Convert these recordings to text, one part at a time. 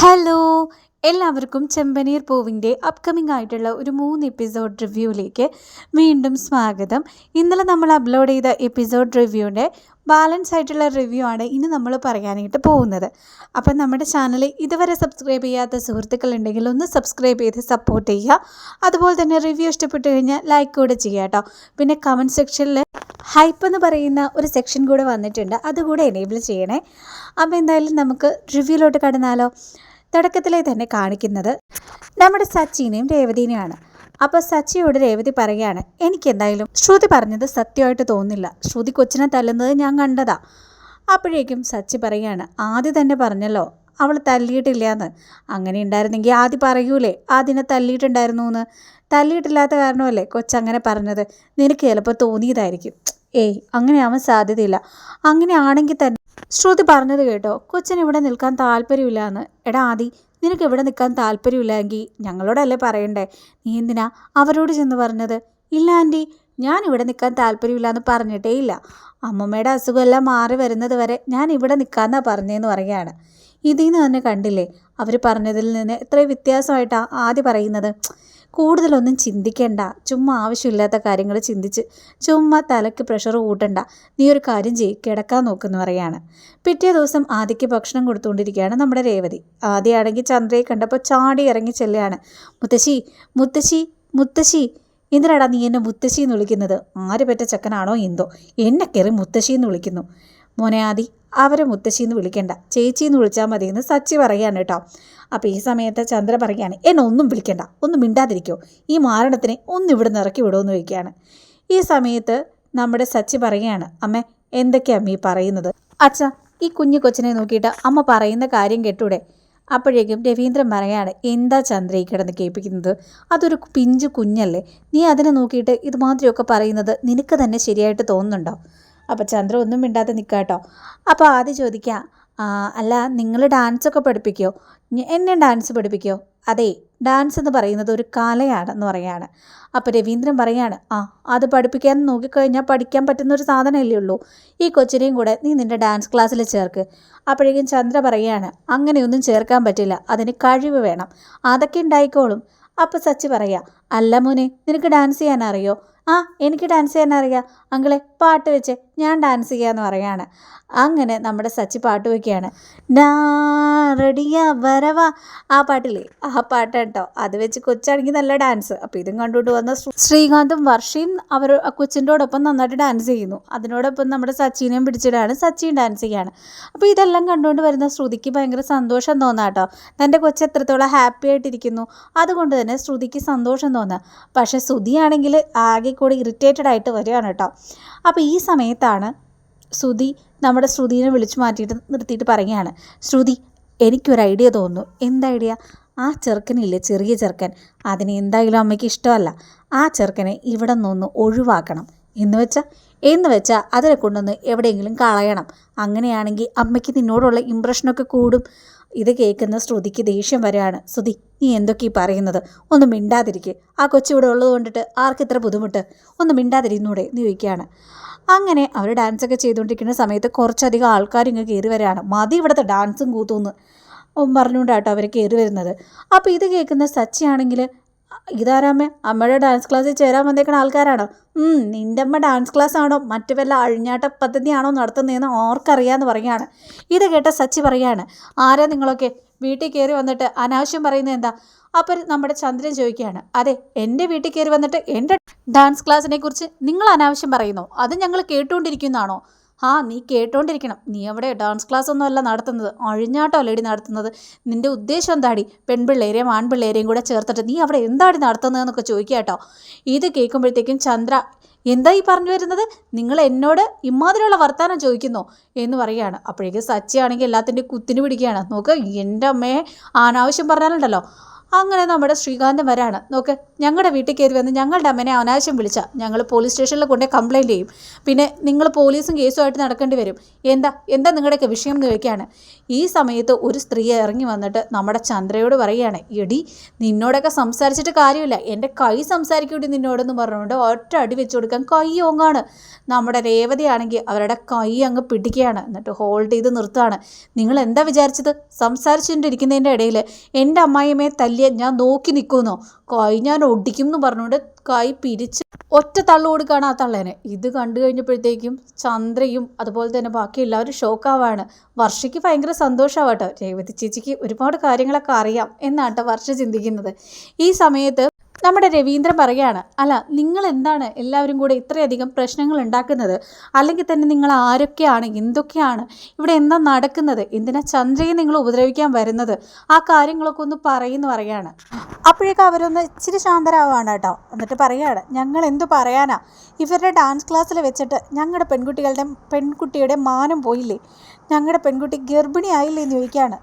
Hello. എല്ലാവർക്കും ചെമ്പനീർ പൂവിന്റെ upcoming ആയിട്ടുള്ള ഒരു മൂന്ന് എപ്പിസോഡ് റിവ്യൂവിലേക്ക് വീണ്ടും സ്വാഗതം. ഇന്നലെ നമ്മൾ അപ്ലോഡ് ചെയ്ത എപ്പിസോഡ് റിവ്യൂവിന്റെ ബാലൻസ് ആയിട്ടുള്ള റിവ്യൂ ആണ് ഇനി നമ്മൾ പറയാനായിട്ട് പോകുന്നത്. അപ്പം നമ്മുടെ ചാനൽ ഇതുവരെ സബ്സ്ക്രൈബ് ചെയ്യാത്ത സുഹൃത്തുക്കളുണ്ടെങ്കിൽ ഒന്ന് സബ്സ്ക്രൈബ് ചെയ്ത് സപ്പോർട്ട് ചെയ്യുക. അതുപോലെ തന്നെ റിവ്യൂ ഇഷ്ടപ്പെട്ട് കഴിഞ്ഞാൽ ലൈക്ക് കൂടെ ചെയ്യുക കേട്ടോ. പിന്നെ കമന്റ് സെക്ഷനിൽ ഹൈപ്പ് എന്ന് പറയുന്ന ഒരു സെക്ഷൻ കൂടെ വന്നിട്ടുണ്ട്. അതുകൂടെ എനേബിൾ ചെയ്യണേ. അപ്പോൾ എന്തായാലും നമുക്ക് റിവ്യൂലോട്ട് കടന്നാലോ. തുടക്കത്തിലെ തന്നെ കാണിക്കുന്നത് നമ്മുടെ സച്ചിനെയും രേവതിനെയാണ്. അപ്പോൾ സച്ചിയോട് രേവതി പറയുകയാണ് എനിക്കെന്തായാലും ശ്രുതി പറഞ്ഞത് സത്യമായിട്ട് തോന്നില്ല ശ്രുതി കൊച്ചിനെ തല്ലുന്നത് ഞാൻ കണ്ടതാ. അപ്പോഴേക്കും സച്ചി പറയുകയാണ് ആദ്യം തന്നെ പറഞ്ഞല്ലോ അവൾ തല്ലിയിട്ടില്ല എന്ന് അങ്ങനെ ഉണ്ടായിരുന്നെങ്കിൽ ആദ്യം പറയൂലേ ആദ്യനെ തല്ലിയിട്ടുണ്ടായിരുന്നു എന്ന് തല്ലിയിട്ടില്ലാത്ത കാരണമല്ലേ കൊച്ചങ്ങനെ പറഞ്ഞത്? നിനക്ക് ചിലപ്പോൾ തോന്നിയതായിരിക്കും. ഏയ് അങ്ങനെ ആവാൻ സാധ്യതയില്ല. അങ്ങനെയാണെങ്കിൽ തന്നെ ശ്രുതി പറഞ്ഞത് കേട്ടോ കൊച്ചിന് ഇവിടെ നിൽക്കാൻ താല്പര്യമില്ല എന്ന് എടാ ആദി നിനക്ക് ഇവിടെ നിൽക്കാൻ താല്പര്യമില്ലെങ്കിൽ ഞങ്ങളോടല്ലേ പറയണ്ടേ? നീ എന്തിനാ അവരോട് ചെന്ന് പറഞ്ഞത്? ഇല്ല ആന്റി ഞാൻ ഇവിടെ നിൽക്കാൻ താല്പര്യമില്ല എന്ന് പറഞ്ഞിട്ടേ ഇല്ല. അമ്മമ്മയുടെ അസുഖമെല്ലാം മാറി വരുന്നത് വരെ ഞാൻ ഇവിടെ നിൽക്കാമെന്നാ പറഞ്ഞതെന്ന് പറയുകയാണ്. ഇതിൽ നിന്ന് തന്നെ കണ്ടില്ലേ അവർ പറഞ്ഞതിൽ നിന്ന് എത്ര വ്യത്യാസമായിട്ടാണ് ആദ്യം പറയുന്നത്. കൂടുതലൊന്നും ചിന്തിക്കേണ്ട. ചുമ്മാ ആവശ്യമില്ലാത്ത കാര്യങ്ങൾ ചിന്തിച്ച് ചുമ്മാ തലയ്ക്ക് പ്രഷർ കൂട്ടണ്ട നീ ഒരു കാര്യം ചെയ്യ്. കിടക്കാൻ നോക്കുന്നു പറയാണ്. പിറ്റേ ദിവസം ആദിക്ക് ഭക്ഷണം കൊടുത്തുകൊണ്ടിരിക്കുകയാണ് നമ്മുടെ രേവതി. ആദ്യയാണെങ്കിൽ ചന്ദ്രയെ കണ്ടപ്പോൾ ചാടി ഇറങ്ങി ചെല്ലുകയാണ്. മുത്തശ്ശി മുത്തശ്ശി മുത്തശ്ശി. എന്തിനാടാ നീ എന്നെ മുത്തശ്ശി എന്ന് വിളിക്കുന്നത്? ആര് പറ്റ ചക്കനാണോ എന്തോ? എന്നെ കയറി മുത്തശ്ശി എന്ന് വിളിക്കുന്നു. മോനെ ആദി അവരെ മുത്തശ്ശി എന്ന് വിളിക്കേണ്ട. ചേച്ചി എന്ന് വിളിച്ചാൽ മതി എന്ന് സച്ചി പറയുകയാണ് കേട്ടോ. അപ്പോൾ ഈ സമയത്ത് ചന്ദ്ര പറയുകയാണ് എന്നെ ഒന്നും വിളിക്കേണ്ട. ഒന്നും മിണ്ടാതിരിക്കോ. ഈ മാരണത്തിനെ ഒന്ന് നിന്ന് ഇറക്കി വിടുമെന്ന് ചോദിക്കുകയാണ്. ഈ സമയത്ത് നമ്മുടെ സച്ചി പറയുകയാണ് അമ്മേ എന്തൊക്കെയാ അമ്മ ഈ പറയുന്നത്? അച്ഛ ഈ കുഞ്ഞു കൊച്ചിനെ നോക്കിയിട്ട് അമ്മ പറയുന്ന കാര്യം കേട്ടൂടെ? അപ്പോഴേക്കും രവീന്ദ്രൻ പറയാണ് എന്താ ചന്ദ്ര ഈ കിടന്ന് കേൾപ്പിക്കുന്നത്? അതൊരു പിഞ്ചു കുഞ്ഞല്ലേ. നീ അതിനെ നോക്കിയിട്ട് ഇതുമാതിരിയൊക്കെ പറയുന്നത് നിനക്ക് തന്നെ ശരിയായിട്ട് തോന്നുന്നുണ്ടോ? അപ്പോൾ ചന്ദ്ര ഒന്നും മിണ്ടാതെ നിൽക്കാട്ടോ അപ്പോൾ ആദ്യം ചോദിക്കാം "ആ, അല്ല നിങ്ങൾ ഡാൻസൊക്കെ പഠിപ്പിക്കോ? എന്നെ ഡാൻസ് പഠിപ്പിക്കോ? അതെ ഡാൻസ് എന്ന് പറയുന്നത് ഒരു കലയാണെന്ന് പറയാണ്. അപ്പോൾ രവീന്ദ്രൻ പറയാണ് ആ അത് പഠിപ്പിക്കാൻ നോക്കിക്കഴിഞ്ഞാൽ പഠിക്കാൻ പറ്റുന്ന ഒരു സാധനമല്ലേ ഉള്ളൂ. ഈ കൊച്ചിനെയും കൂടെ നീ നിന്റെ ഡാൻസ് ക്ലാസ്സിൽ ചേർക്ക്. അപ്പോഴേക്കും ചന്ദ്ര പറയാണ് അങ്ങനെയൊന്നും ചേർക്കാൻ പറ്റില്ല അതിന് കഴിവ് വേണം. അതൊക്കെ ഉണ്ടായിക്കോളും. അപ്പോൾ സച്ചി പറയാ അല്ല മോനെ നിനക്ക് ഡാൻസ് ചെയ്യാൻ അറിയോ? ആ എനിക്ക് ഡാൻസ് ചെയ്യാൻ അറിയാം. അങ്കിളെ പാട്ട് വെച്ച് ഞാൻ ഡാൻസ് ചെയ്യാന്ന് പറയാണ്. അങ്ങനെ നമ്മുടെ സച്ചി പാട്ട് വയ്ക്കുകയാണ് വരവാ. ആ പാട്ടില്ലേ? ആ പാട്ട് കേട്ടോ അത് വെച്ച് കൊച്ചാണെങ്കിൽ നല്ല ഡാൻസ് അപ്പോൾ ഇതും കണ്ടുകൊണ്ട് വന്ന ശ്രീ- ശ്രീകാന്തും വർഷയും അവർ കൊച്ചിന്റോടൊപ്പം നന്നായിട്ട് ഡാൻസ് ചെയ്യുന്നു. അതിനോടൊപ്പം നമ്മുടെ സച്ചിനെയും പിടിച്ചിടാണ് സച്ചിയും ഡാൻസ് ചെയ്യാണ്. അപ്പോൾ ഇതെല്ലാം കണ്ടുകൊണ്ട് വരുന്ന ശ്രുതിക്ക് ഭയങ്കര സന്തോഷം തോന്നാട്ടോ. തന്റെ കൊച്ച് എത്രത്തോളം ഹാപ്പി ആയിട്ടിരിക്കുന്നു. അതുകൊണ്ട് തന്നെ ശ്രുതിക്ക് സന്തോഷം തോന്നുക പക്ഷേ ശ്രുതിയാണെങ്കിൽ ആകെ കൂടി ഇറിറ്റേറ്റഡ് ആയിട്ട് വരികയാണ് കേട്ടോ. അപ്പോൾ ഈ സമയത്താണ് ശ്രുതി നമ്മുടെ ശ്രുതിനെ വിളിച്ചു മാറ്റിയിട്ട് നിർത്തിയിട്ട് പറയുകയാണ്. ശ്രുതി എനിക്കൊരു ഐഡിയ തോന്നുന്നു. എന്താ ഐഡിയ ആ ചെറുക്കനില്ലേ ചെറിയ ചെറുക്കൻ. അതിന് എന്തായാലും അമ്മയ്ക്ക് ഇഷ്ടമല്ല. ആ ചെറുക്കനെ ഇവിടെ നിന്നൊന്ന് ഒഴിവാക്കണം. എന്ന് വെച്ചാൽ എന്ന് വെച്ചാൽ അതിനെ കൊണ്ടൊന്ന് എവിടെയെങ്കിലും കളയണം. അങ്ങനെയാണെങ്കിൽ അമ്മയ്ക്ക് നിന്നോടുള്ള ഇമ്പ്രഷനൊക്കെ കൂടും. ഇത് കേൾക്കുന്ന ശ്രുതിക്ക് ദേഷ്യം വരെയാണ്. ശ്രുതി നീ എന്തൊക്കെ പറയുന്നത്? ഒന്ന് മിണ്ടാതിരിക്കുക ആ കൊച്ചിവിടെ ഉള്ളത് കൊണ്ടിട്ട് ആർക്കിത്ര ബുദ്ധിമുട്ട്? ഒന്ന് മിണ്ടാതിരുന്നൂടെ എന്ന് ചോദിക്കുകയാണ്. അങ്ങനെ അവർ ഡാൻസൊക്കെ ചെയ്തുകൊണ്ടിരിക്കുന്ന സമയത്ത് കുറച്ചധികം ആൾക്കാർ ഇങ്ങ് കയറി വരികയാണ്. മതി ഇവിടുത്തെ ഡാൻസും കൂത്തുമെന്ന് പറഞ്ഞുകൊണ്ടാട്ടോ അവർ കയറി വരുന്നത്. അപ്പോൾ ഇത് കേൾക്കുന്ന സച്ചിയാണെങ്കിൽ ഇതാരാമ്മേ അമ്മയുടെ ഡാൻസ് ക്ലാസ്സിൽ ചേരാൻ വന്നേക്കണ ആൾക്കാരാണോ. നിന്റെ അമ്മ ഡാൻസ് ക്ലാസ് ആണോ? മറ്റു വല്ല അഴിഞ്ഞാട്ട പദ്ധതിയാണോ നടത്തുന്നതെന്ന് ഓർക്കറിയാമെന്ന് പറയാണ് ഇത് കേട്ട സച്ചി പറയാണ് ആരാ നിങ്ങളൊക്കെ? വീട്ടിൽ കയറി വന്നിട്ട് അനാവശ്യം പറയുന്നത് എന്താ? അപ്പം നമ്മുടെ ചന്ദ്രൻ ചോദിക്കുകയാണ്. അതെ എന്റെ വീട്ടിൽ കയറി വന്നിട്ട് എന്റെ ഡാൻസ് ക്ലാസ്സിനെ കുറിച്ച് നിങ്ങൾ അനാവശ്യം പറയുന്നു. അത് ഞങ്ങൾ കേട്ടുകൊണ്ടിരിക്കുന്നതാണോ? ആ നീ കേട്ടോണ്ടിരിക്കണം. നീ അവിടെ ഡാൻസ് ക്ലാസ് ഒന്നും അല്ല നടത്തുന്നത്. അഴിഞ്ഞാട്ടോ അല്ലേടി നടത്തുന്നത്. നിന്റെ ഉദ്ദേശം എന്താടി? പെൺപിള്ളേരെയും ആൺപിള്ളേരെയും കൂടെ ചേർത്തിട്ട് നീ അവിടെ എന്താടി നടത്തുന്നതെന്നൊക്കെ ചോദിക്കുക കേട്ടോ. ഇത് കേൾക്കുമ്പോഴത്തേക്കും ചന്ദ്ര എന്താ ഈ പറഞ്ഞു വരുന്നത്? നിങ്ങൾ എന്നോട് ഇമാതിരിയുള്ള വർത്തമാനം ചോദിക്കുന്നു എന്ന് പറയുകയാണ്. അപ്പോഴേക്കും സച്ചിയാണെങ്കിൽ എല്ലാത്തിന്റെ കുത്തിന് പിടിക്കുകയാണ്. നോക്ക് എന്റെ അമ്മയെ അനാവശ്യം പറഞ്ഞാലുണ്ടല്ലോ. അങ്ങനെ നമ്മുടെ ശ്രീകാന്തൻ വരാണ്. നോക്ക് ഞങ്ങളുടെ വീട്ടിൽ കയറി വന്ന് ഞങ്ങളുടെ അമ്മനെ അനാവശ്യം വിളിച്ച. ഞങ്ങൾ പോലീസ് സ്റ്റേഷനിൽ കൊണ്ടേ കംപ്ലയിന്റ് ചെയ്യും. പിന്നെ നിങ്ങൾ പോലീസും കേസുമായിട്ട് നടക്കേണ്ടി വരും. എന്താ എന്താ നിങ്ങളുടെയൊക്കെ വിഷയം എന്ന് ചോദിക്കുകയാണ് ഈ സമയത്ത് ഒരു സ്ത്രീ ഇറങ്ങി വന്നിട്ട് നമ്മുടെ ചന്ദ്രയോട് പറയുകയാണ് എടി നിന്നോടൊക്കെ സംസാരിച്ചിട്ട് കാര്യമില്ല. എന്റെ കൈ സംസാരിക്കൂടി നിന്നോടെന്ന് പറഞ്ഞുകൊണ്ട് ഒറ്റ അടി വെച്ച് കൊടുക്കാൻ കൈ ഓങ്ങാണ്. നമ്മുടെ രേവതിയാണെങ്കിൽ അവരുടെ കൈ അങ്ങ് പിടിക്കുകയാണ്. എന്നിട്ട് ഹോൾഡ് ചെയ്ത് നിർത്തുകയാണ് നിങ്ങൾ എന്താ വിചാരിച്ചത്? സംസാരിച്ചുകൊണ്ടിരിക്കുന്നതിന്റെ ഇടയിൽ എന്റെ അമ്മായിയമ്മയെ തല്ലിയ ഞാൻ നോക്കി നിൽക്കുമെന്നോ കൈ ഞാൻ ഒടിക്കും എന്ന് പറഞ്ഞുകൊണ്ട് കൈ പിരിച്ച് ഒറ്റ തള്ളു കൊടുക്കുകയാണ് ആ തള്ളേനെ. ഇത് കണ്ടു കഴിഞ്ഞപ്പോഴത്തേക്കും ചന്ദ്രയും അതുപോലെ തന്നെ ബാക്കി എല്ലാവരും ഷോക്കാവാണ്. വർഷയ്ക്ക് ഭയങ്കര സന്തോഷമാവട്ടോ രേവതി ചേച്ചിക്ക് ഒരുപാട് കാര്യങ്ങളൊക്കെ അറിയാം എന്നാട്ടോ വർഷ ചിന്തിക്കുന്നത്. ഈ സമയത്ത് നമ്മുടെ രവീന്ദ്രൻ പറയുകയാണ് അല്ല നിങ്ങൾ എന്താണ് എല്ലാവരും കൂടെ ഇത്രയധികം പ്രശ്നങ്ങൾ ഉണ്ടാക്കുന്നത്? അല്ലെങ്കിൽ തന്നെ നിങ്ങൾ ആരൊക്കെയാണ് എന്തൊക്കെയാണ് ഇവിടെ എന്താ നടക്കുന്നത്? എന്തിനാ ചന്ദ്രയെ നിങ്ങൾ ഉപദ്രവിക്കാൻ വരുന്നത്? ആ കാര്യങ്ങളൊക്കെ ഒന്ന് പറയുന്നു പറയാണ് അപ്പോഴേക്കും അവരൊന്ന് ഇച്ചിരി ശാന്തരാവാണ് കേട്ടോ. എന്നിട്ട് പറയുകയാണ് ഞങ്ങൾ എന്തു പറയാനാ? ഇവരുടെ ഡാൻസ് ക്ലാസ്സിൽ വെച്ചിട്ട് ഞങ്ങളുടെ പെൺകുട്ടികളുടെ പെൺകുട്ടിയുടെ മാനം പോയില്ലേ? ഞങ്ങളുടെ പെൺകുട്ടി ഗർഭിണിയായില്ലേ? എന്ന് ചോദിക്കുകയാണ്.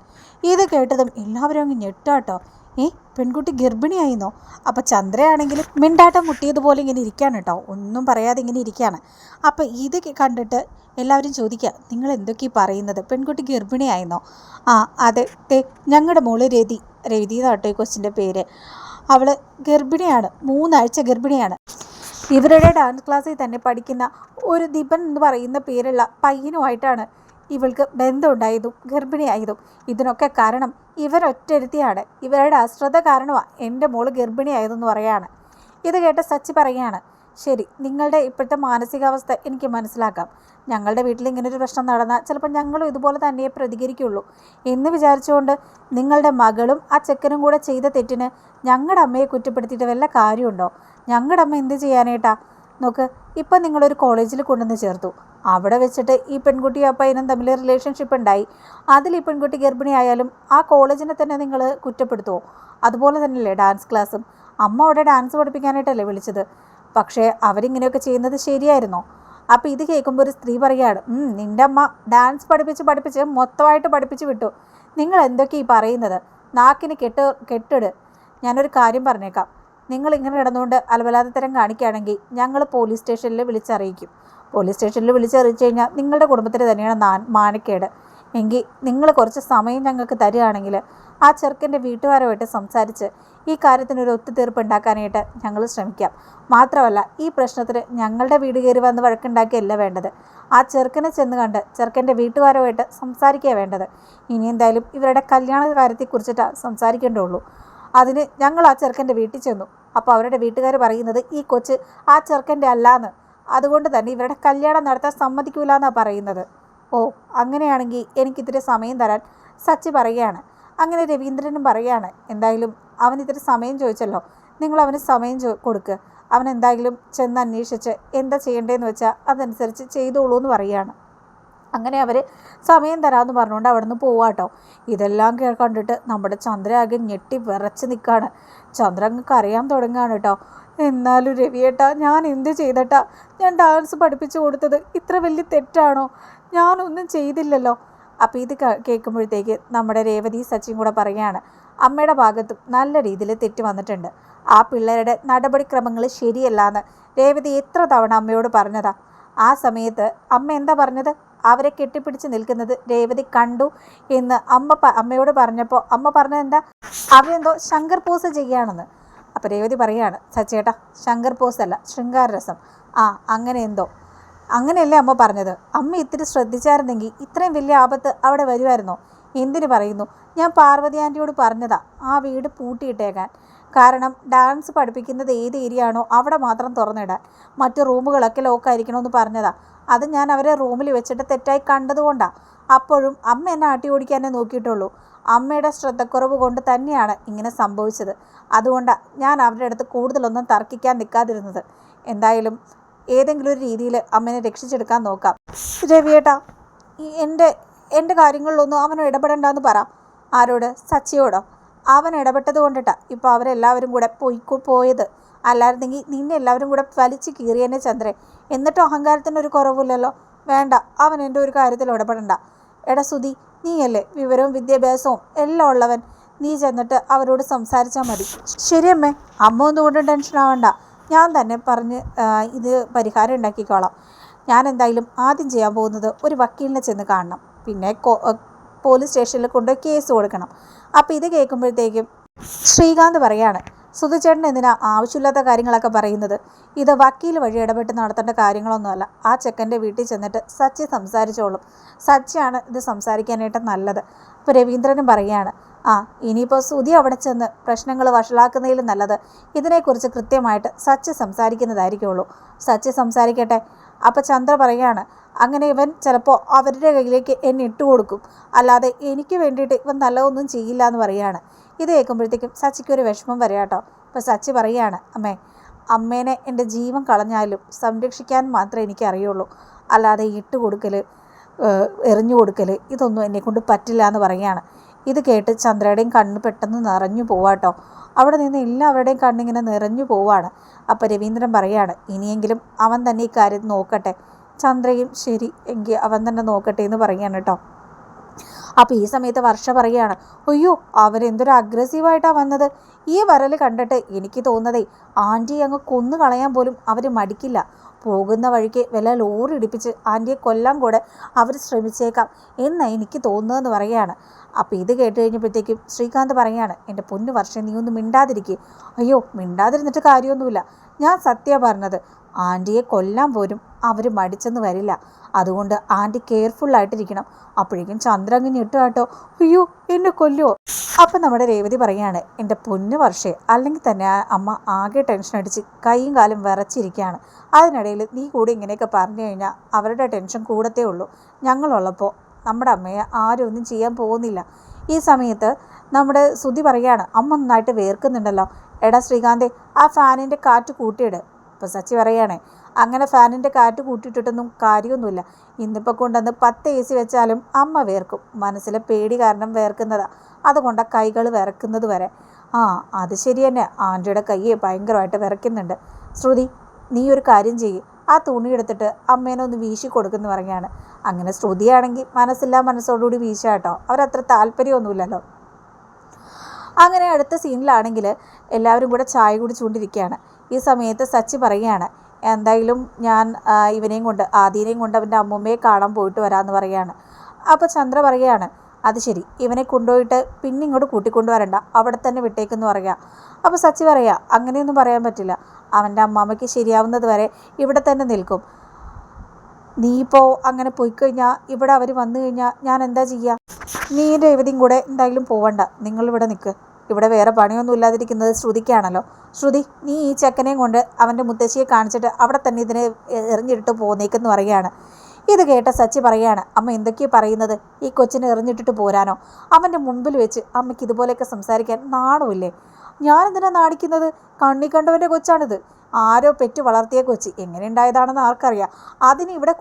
ഇത് കേട്ടതും എല്ലാവരും അങ്ങ് ഞെട്ടാട്ടോ ഏ പെൺകുട്ടി ഗർഭിണിയായിരുന്നോ? അപ്പോൾ ചന്ദ്രയാണെങ്കിൽ മിണ്ടാട്ടം മുട്ടിയതുപോലെ ഇങ്ങനെ ഇരിക്കുകയാണ് കേട്ടോ. ഒന്നും പറയാതെ ഇങ്ങനെ ഇരിക്കുകയാണ് അപ്പോൾ ഇത് കണ്ടിട്ട് എല്ലാവരും ചോദിക്കുക നിങ്ങൾ എന്തൊക്കെ പറയുന്നത്? പെൺകുട്ടി ഗർഭിണിയായിരുന്നോ? ആ അതെ ഞങ്ങളുടെ മോൾ രതി രതി എന്നാട്ടോ ഈ കൊച്ചിന്റെ പേര്. അവൾ ഗർഭിണിയാണ് മൂന്നാഴ്ച ഗർഭിണിയാണ്. ഇവരുടെ ഡാൻസ് ക്ലാസ്സിൽ തന്നെ പഠിക്കുന്ന ഒരു ദിപൻ എന്ന് പറയുന്ന പേരുള്ള പയ്യനുമായിട്ടാണ് ഇവൾക്ക് ബന്ധമുണ്ടായതും ഗർഭിണിയായതും. ഇതിനൊക്കെ കാരണം ഇവരൊറ്റരുത്തിയാണ് ഇവരുടെ അശ്രദ്ധ കാരണമാണ് എന്റെ മോൾ ഗർഭിണിയായതെന്ന് പറയാണ്. ഇത് കേട്ട സച്ചി പറയുകയാണ് ശരി നിങ്ങളുടെ ഇപ്പോഴത്തെ മാനസികാവസ്ഥ എനിക്ക് മനസ്സിലാക്കാം. ഞങ്ങളുടെ വീട്ടിൽ ഇങ്ങനെ ഒരു പ്രശ്നം നടന്നാൽ ചിലപ്പോൾ ഞങ്ങളും ഇതുപോലെ തന്നെ പ്രതികരിക്കുള്ളൂ എന്ന് വിചാരിച്ചുകൊണ്ട് നിങ്ങളുടെ മകളും ആ ചെക്കനും കൂടെ ചെയ്ത തെറ്റിന് ഞങ്ങളുടെ അമ്മയെ കുറ്റപ്പെടുത്തിയിട്ട് വല്ല കാര്യമുണ്ടോ? ഞങ്ങളുടെ അമ്മ എന്ത് ചെയ്യാനായിട്ടാ? നോക്ക് ഇപ്പം നിങ്ങളൊരു കോളേജിൽ കൊണ്ടുവന്ന് ചേർത്തു. അവിടെ വെച്ചിട്ട് ഈ പെൺകുട്ടിയും ആ പയ്യനും തമ്മിൽ റിലേഷൻഷിപ്പ് ഉണ്ടായി. അതിൽ ഈ പെൺകുട്ടി ഗർഭിണിയായാലും ആ കോളേജിനെ തന്നെ നിങ്ങൾ കുറ്റപ്പെടുത്തുമോ അതുപോലെ തന്നെയല്ലേ ഡാൻസ് ക്ലാസ്സും അമ്മ അവിടെ ഡാൻസ് പഠിപ്പിക്കാനായിട്ടല്ലേ വിളിച്ചത്. പക്ഷേ അവരിങ്ങനെയൊക്കെ ചെയ്യുന്നത് ശരിയായിരുന്നോ. അപ്പോൾ ഇത് കേൾക്കുമ്പോൾ ഒരു സ്ത്രീ പറയുകയാണ് "ഉം, നിന്റെ അമ്മ ഡാൻസ് പഠിപ്പിച്ച് പഠിപ്പിച്ച് മൊത്തമായിട്ട് പഠിപ്പിച്ച് വിട്ടു. നിങ്ങൾ എന്തൊക്കെ ഈ പറയുന്നത്? നാക്കിന് കെട്ട് കെട്ടിട്. ഞാനൊരു കാര്യം പറഞ്ഞേക്കാം. നിങ്ങൾ ഇങ്ങനെ കിടന്നുകൊണ്ട് അലവലാതെ തരം കാണിക്കുകയാണെങ്കിൽ ഞങ്ങൾ പോലീസ് സ്റ്റേഷനിൽ വിളിച്ചറിയിക്കും. പോലീസ് സ്റ്റേഷനിൽ വിളിച്ചറിയിച്ചു കഴിഞ്ഞാൽ നിങ്ങളുടെ കുടുംബത്തിന് തന്നെയാണ് നാൻ മാനക്കേട്. എങ്കിൽ നിങ്ങൾ കുറച്ച് സമയം ഞങ്ങൾക്ക് തരികയാണെങ്കിൽ ആ ചെറുക്കന്റെ വീട്ടുകാരുമായിട്ട് സംസാരിച്ച് ഈ കാര്യത്തിനൊരു ഒത്തുതീർപ്പ് ഉണ്ടാക്കാനായിട്ട് ഞങ്ങൾ ശ്രമിക്കാം. മാത്രമല്ല ഈ പ്രശ്നത്തിന് ഞങ്ങളുടെ വീട് കയറി വന്ന് വഴക്കുണ്ടാക്കിയല്ല വേണ്ടത്. ആ ചെറുക്കനെ ചെന്ന് കണ്ട് ചെറുക്കന്റെ വീട്ടുകാരുമായിട്ട് സംസാരിക്കുക വേണ്ടത്. ഇനി എന്തായാലും ഇവരുടെ കല്യാണ കാര്യത്തെക്കുറിച്ചിട്ടാണ് സംസാരിക്കേണ്ടുള്ളൂ. അതിന് ഞങ്ങൾ ആ ചെറുക്കന്റെ വീട്ടിൽ ചെന്നു. അപ്പോൾ അവരുടെ വീട്ടുകാർ പറയുന്നത് ഈ കൊച്ച് ആ ചെറുക്കന്റെ അല്ലാന്ന് അതുകൊണ്ട് തന്നെ ഇവരുടെ കല്യാണം നടത്താൻ സമ്മതിക്കൂല എന്നാണ് പറയുന്നത്. ഓ അങ്ങനെയാണെങ്കിൽ എനിക്കിത്തിരി സമയം തരാൻ സച്ചി പറയുകയാണ്. അങ്ങനെ രവീന്ദ്രനും പറയുകയാണ് എന്തായാലും അവൻ ഇത്തിരി സമയം ചോദിച്ചല്ലോ. നിങ്ങൾ അവന് സമയം കൊടുക്കുക അവൻ എന്തായാലും ചെന്ന് അന്വേഷിച്ച് എന്താ ചെയ്യേണ്ടതെന്ന് വെച്ചാൽ അതനുസരിച്ച് ചെയ്തോളൂ എന്ന് പറയുകയാണ്. അങ്ങനെ അവർ സമയം തരാമെന്ന് പറഞ്ഞുകൊണ്ട് അവിടെ നിന്ന് പോവാട്ടോ ഇതെല്ലാം കണ്ടിട്ട് നമ്മുടെ ചന്ദ്ര ആകെ ഞെട്ടി വിറച്ച് നിൽക്കുകയാണ് ചന്ദ്ര അറിയാൻ തുടങ്ങുകയാണ് കേട്ടോ എന്നാലും രവിയേട്ടാ ഞാൻ എന്ത് ചെയ്തട്ടാ? ഞാൻ ഡാൻസ് പഠിപ്പിച്ചു കൊടുത്തത് ഇത്ര വലിയ തെറ്റാണോ? ഞാനൊന്നും ചെയ്തില്ലല്ലോ. അപ്പോൾ ഇത് കേൾക്കുമ്പോഴത്തേക്ക് നമ്മുടെ രേവതി സച്ചിൻ കൂടെ പറയുകയാണ് അമ്മയുടെ ഭാഗത്തും നല്ല രീതിയിൽ തെറ്റ് വന്നിട്ടുണ്ട്. ആ പിള്ളേരുടെ നടപടിക്രമങ്ങൾ ശരിയല്ലാന്ന് രേവതി എത്ര തവണ അമ്മയോട് പറഞ്ഞതാ. ആ സമയത്ത് അമ്മ എന്താ പറഞ്ഞത്? അവരെ കെട്ടിപ്പിടിച്ച് നിൽക്കുന്നത് രേവതി കണ്ടു എന്ന് അമ്മ അമ്മയോട് പറഞ്ഞപ്പോൾ അമ്മ പറഞ്ഞത് എന്താ അവരെന്തോ ശങ്കർ പൂസ ചെയ്യുകയാണെന്ന് അപ്പോൾ രേവതി പറയുകയാണ് സച്ചേട്ടാ ശങ്കർ പോസ് അല്ല ശൃംഗാരരസം ആ അങ്ങനെ എന്തോ. അങ്ങനെയല്ലേ അമ്മ പറഞ്ഞത്. അമ്മ ഇത്തിരി ശ്രദ്ധിച്ചായിരുന്നെങ്കിൽ ഇത്രയും വലിയ ആപത്ത് അവിടെ വരുമായിരുന്നോ? എന്തിനു പറയുന്നു? ഞാൻ പാർവതി ആന്റിയോട് പറഞ്ഞതാ ആ വീട് പൂട്ടിയിട്ടേക്കാൻ. കാരണം ഡാൻസ് പഠിപ്പിക്കുന്നത് ഏത് ഏരിയ ആണോ അവിടെ മാത്രം തുറന്നിടാൻ. മറ്റ് റൂമുകളൊക്കെ ലോക്കായിരിക്കണമെന്ന് പറഞ്ഞതാ. അത് ഞാൻ അവരെ റൂമിൽ വെച്ചിട്ട് തെറ്റായി കണ്ടതുകൊണ്ടാണ് അപ്പോഴും അമ്മ എന്നെ ആട്ടി ഓടിക്കാനേ നോക്കിയിട്ടുള്ളൂ. അമ്മയുടെ ശ്രദ്ധക്കുറവ് കൊണ്ട് തന്നെയാണ് ഇങ്ങനെ സംഭവിച്ചത്. അതുകൊണ്ട് ഞാൻ അവരുടെ അടുത്ത് കൂടുതലൊന്നും തർക്കിക്കാൻ നിൽക്കാതിരുന്നത്. എന്തായാലും ഏതെങ്കിലും ഒരു രീതിയിൽ അമ്മനെ രക്ഷിച്ചെടുക്കാൻ നോക്കാം. രവിയേട്ടാ എന്റെ എന്റെ കാര്യങ്ങളിലൊന്നും അവനെ ഇടപെടണ്ടെന്ന് പറ. ആരോട്? സച്ചിയോടോ? അവൻ ഇടപെട്ടത് കൊണ്ടിട്ടാ ഇപ്പോൾ അവരെല്ലാവരും കൂടെ പോയിക്കോ പോയത്. അല്ലായിരുന്നെങ്കിൽ നിന്നെ എല്ലാവരും കൂടെ വലിച്ചു കീറിയെന്നെ ചന്ദ്രൻ എന്നിട്ടും അഹങ്കാരത്തിനൊരു കുറവില്ലല്ലോ വേണ്ട അവൻ എന്റെ ഒരു കാര്യത്തിൽ ഇടപെടണ്ട. എടാ സുധി നീയല്ലേ വിവരവും വിദ്യാഭ്യാസവും എല്ലാം ഉള്ളവൻ? നീ ചെന്നിട്ട് അവരോട് സംസാരിച്ചാൽ മതി. ശരിയമ്മേ അമ്മ ഒന്നുകൊണ്ടും ടെൻഷൻ ആവണ്ട. ഞാൻ തന്നെ പറഞ്ഞ് ഇത് പരിഹാരം ഉണ്ടാക്കിക്കോളാം. ഞാൻ എന്തായാലും ആദ്യം ചെയ്യാൻ പോകുന്നത് ഒരു വക്കീലിനെ ചെന്ന് കാണണം. പിന്നെ പോലീസ് സ്റ്റേഷനിൽ കൊണ്ടുപോയി കേസ് കൊടുക്കണം. അപ്പോൾ ഇത് കേൾക്കുമ്പോഴത്തേക്കും ശ്രീകാന്ത് പറയാണ് സുധുചേട്ടൻ എന്തിനാ ആവശ്യമില്ലാത്ത കാര്യങ്ങളൊക്കെ പറയുന്നത്? ഇത് വക്കീൽ വഴി ഇടപെട്ട് നടത്തേണ്ട കാര്യങ്ങളൊന്നുമല്ല. ആ ചെക്കന്റെ വീട്ടിൽ ചെന്നിട്ട് സച്ചി സംസാരിച്ചോളും. സച്ചിയാണ് ഇത് സംസാരിക്കാനായിട്ട് നല്ലത്. അപ്പോൾ രവീന്ദ്രനും പറയുകയാണ് ആ ഇനിയിപ്പോൾ സുധി അവിടെ ചെന്ന് പ്രശ്നങ്ങൾ വഷളാക്കുന്നതിലും നല്ലത്. ഇതിനെക്കുറിച്ച് കൃത്യമായിട്ട് സച്ചി സംസാരിക്കുന്നതായിരിക്കുള്ളൂ. സച്ചി സംസാരിക്കട്ടെ. അപ്പോൾ ചന്ദ്ര പറയുകയാണ് അങ്ങനെ ഇവൻ ചിലപ്പോൾ അവരുടെ കയ്യിലേക്ക് എന്നെ ഇട്ട് കൊടുക്കും അല്ലാതെ എനിക്ക് വേണ്ടിയിട്ട് ഇവൻ നല്ലതൊന്നും ചെയ്യില്ല എന്ന് പറയുകയാണ്. ഇത് കേൾക്കുമ്പോഴത്തേക്കും സച്ചിക്ക് ഒരു വിഷമം വരിക കേട്ടോ. അപ്പോൾ സച്ചി പറയുകയാണ് അമ്മേ അമ്മേനെ എന്റെ ജീവൻ കളഞ്ഞാലും സംരക്ഷിക്കാൻ മാത്രമേ എനിക്ക് അറിയുള്ളൂ അല്ലാതെ ഇട്ട് കൊടുക്കൽ എറിഞ്ഞു കൊടുക്കൽ ഇതൊന്നും എന്നെക്കൊണ്ട് പറ്റില്ല എന്ന് പറയുകയാണ്. ഇത് കേട്ട് ചന്ദ്രയുടെയും കണ്ണ് പെട്ടെന്ന് നിറഞ്ഞു പോവാട്ടോ അവിടെ നിന്ന് എല്ലാവരുടെയും കണ്ണിങ്ങനെ നിറഞ്ഞു പോവാണ് അപ്പോൾ രവീന്ദ്രൻ പറയാണ് ഇനിയെങ്കിലും അവൻ തന്നെ ഈ കാര്യം നോക്കട്ടെ. ചന്ദ്രയും ശരി എങ്കിൽ അവൻ തന്നെ നോക്കട്ടെ എന്ന് പറയുകയാണ് കേട്ടോ. അപ്പോൾ ഈ സമയത്ത് വർഷ പറയുകയാണ് അയ്യോ അവരെന്തൊരു അഗ്രസീവായിട്ടാണ് വന്നത്? ഈ വരൽ കണ്ടിട്ട് എനിക്ക് തോന്നുന്നതേ ആന്റി അങ്ങ് കൊന്നു കളയാൻ പോലും അവർ മടിക്കില്ല. പോകുന്ന വഴിക്ക് വല്ല ലോറി ഇടിപ്പിച്ച് ആന്റിയെ കൊല്ലാൻ കൂടെ അവർ ശ്രമിച്ചേക്കാം എന്ന് എനിക്ക് തോന്നുന്നതെന്ന് പറയുകയാണ്. അപ്പോൾ ഇത് കേട്ട് കഴിഞ്ഞപ്പോഴത്തേക്കും ശ്രീകാന്ത് പറയുകയാണ് എന്റെ പൊന്നു വർഷം നീ ഒന്ന് മിണ്ടാതിരിക്കുക അയ്യോ മിണ്ടാതിരുന്നിട്ട് കാര്യമൊന്നുമില്ല. ഞാൻ സത്യ പറഞ്ഞത് ആന്റിയെ കൊല്ലാൻ പോലും അവർ മടിച്ചെന്ന് വരില്ല. അതുകൊണ്ട് ആന്റി കെയർഫുള്ളായിട്ടിരിക്കണം അപ്പോഴേക്കും ചന്ദ്ര അങ്ങ് ഞെട്ടു കേട്ടോ. അയ്യോ എന്നെ കൊല്ലുമോ അപ്പം നമ്മുടെ രേവതി പറയാണ് എന്റെ പൊന്നു വർഷേ അല്ലെങ്കിൽ തന്നെ അമ്മ ആകെ ടെൻഷൻ അടിച്ച് കൈയും കാലും വിറച്ചിരിക്കുകയാണ്. അതിനിടയിൽ നീ കൂടി ഇങ്ങനെയൊക്കെ പറഞ്ഞു കഴിഞ്ഞാൽ അവരുടെ ടെൻഷൻ കൂടത്തേ ഉള്ളൂ. ഞങ്ങളുള്ളപ്പോൾ നമ്മുടെ അമ്മയെ ആരും ഒന്നും ചെയ്യാൻ പോകുന്നില്ല. ഈ സമയത്ത് നമ്മുടെ ശ്രുതി പറയാണ് അമ്മ നന്നായിട്ട് വേർക്കുന്നുണ്ടല്ലോ. എടാ ശ്രീകാന്തേ ആ ഫാനിന്റെ കാറ്റ് കൂട്ടിയിട്. ഇപ്പോൾ സച്ചി പറയുകയാണേ അങ്ങനെ ഫാനിന്റെ കാറ്റ് കൂട്ടിയിട്ടിട്ടൊന്നും കാര്യമൊന്നുമില്ല. ഇന്നിപ്പോൾ കൊണ്ടുവന്ന് പത്ത് എ സി വെച്ചാലും അമ്മ വേർക്കും. മനസ്സിലെ പേടി കാരണം വേർക്കുന്നതാ. അതുകൊണ്ടാണ് കൈകൾ വിറക്കുന്നത് വരെ. ആ അത് ശരി തന്നെ. ആന്റിയുടെ കൈ ഭയങ്കരമായിട്ട് വിറയ്ക്കുന്നുണ്ട്. ശ്രുതി നീ ഒരു കാര്യം ചെയ്യ്. ആ തുണി എടുത്തിട്ട് അമ്മേനെ ഒന്ന് വീശി കൊടുക്കുന്നു പറയുകയാണ്. അങ്ങനെ ശ്രുതിയാണെങ്കിൽ മനസ്സില്ലാ മനസ്സോടുകൂടി വീശാട്ടോ അവരത്ര താല്പര്യമൊന്നുമില്ലല്ലോ. അങ്ങനെ അടുത്ത സീനിലാണെങ്കിൽ എല്ലാവരും കൂടെ ചായ കുടിച്ചുകൊണ്ടിരിക്കുകയാണ്. ഈ സമയത്ത് സച്ചി പറയുകയാണ് എന്തായാലും ഞാൻ ഇവനെയും കൊണ്ട് ആദീനെയും കൊണ്ട് അവന്റെ അമ്മൂമ്മയെ കാണാൻ പോയിട്ട് വരാമെന്ന് പറയുകയാണ്. അപ്പോൾ ചന്ദ്ര പറയുകയാണ് അത് ശരി ഇവനെ കൊണ്ടുപോയിട്ട് പിന്നെ ഇങ്ങോട്ട് കൂട്ടിക്കൊണ്ടുവരണ്ട അവിടെ തന്നെ വിട്ടേക്കെന്ന് പറയാം അപ്പോൾ സച്ചി പറയാം അങ്ങനെയൊന്നും പറയാൻ പറ്റില്ല അവന്റെ അമ്മാമ്മയ്ക്ക് ശരിയാവുന്നത് വരെ ഇവിടെ തന്നെ നിൽക്കും. നീ ഇപ്പോൾ അങ്ങനെ പോയി കഴിഞ്ഞാൽ ഇവിടെ അവർ വന്നു കഴിഞ്ഞാൽ ഞാൻ എന്താ ചെയ്യുക നീ രേവതിയും കൂടെ എന്തായാലും പോവണ്ട. നിങ്ങളിവിടെ നിൽക്ക് ഇവിടെ വേറെ പണിയൊന്നും ഇല്ലാതിരിക്കുന്നത് ശ്രുതിക്കാണല്ലോ. ശ്രുതി നീ ഈ ചെക്കനെയും കൊണ്ട് അവന്റെ മുത്തശ്ശിയെ കാണിച്ചിട്ട് അവിടെ തന്നെ ഇതിനെ എറിഞ്ഞിട്ട് പോന്നേക്കെന്ന് പറയുകയാണ്. ഇത് കേട്ട സച്ചി പറയാണ് അമ്മ എന്തൊക്കെയാണ് പറയുന്നത്? ഈ കൊച്ചിനെ എറിഞ്ഞിട്ടിട്ട് പോരാനോ? അവന്റെ മുമ്പിൽ വെച്ച് അമ്മയ്ക്ക് ഇതുപോലെയൊക്കെ സംസാരിക്കാൻ നാണമില്ലേ? ഞാനെന്തിനാ നാടിക്കുന്നത് കണ്ണി കണ്ടവന്റെ കൊച്ചാണിത്. ആരോ പെറ്റ് വളർത്തിയ കൊച്ചി എങ്ങനെ ഉണ്ടായതാണെന്ന് ആർക്കറിയാം. അതിന് ഇവിടെ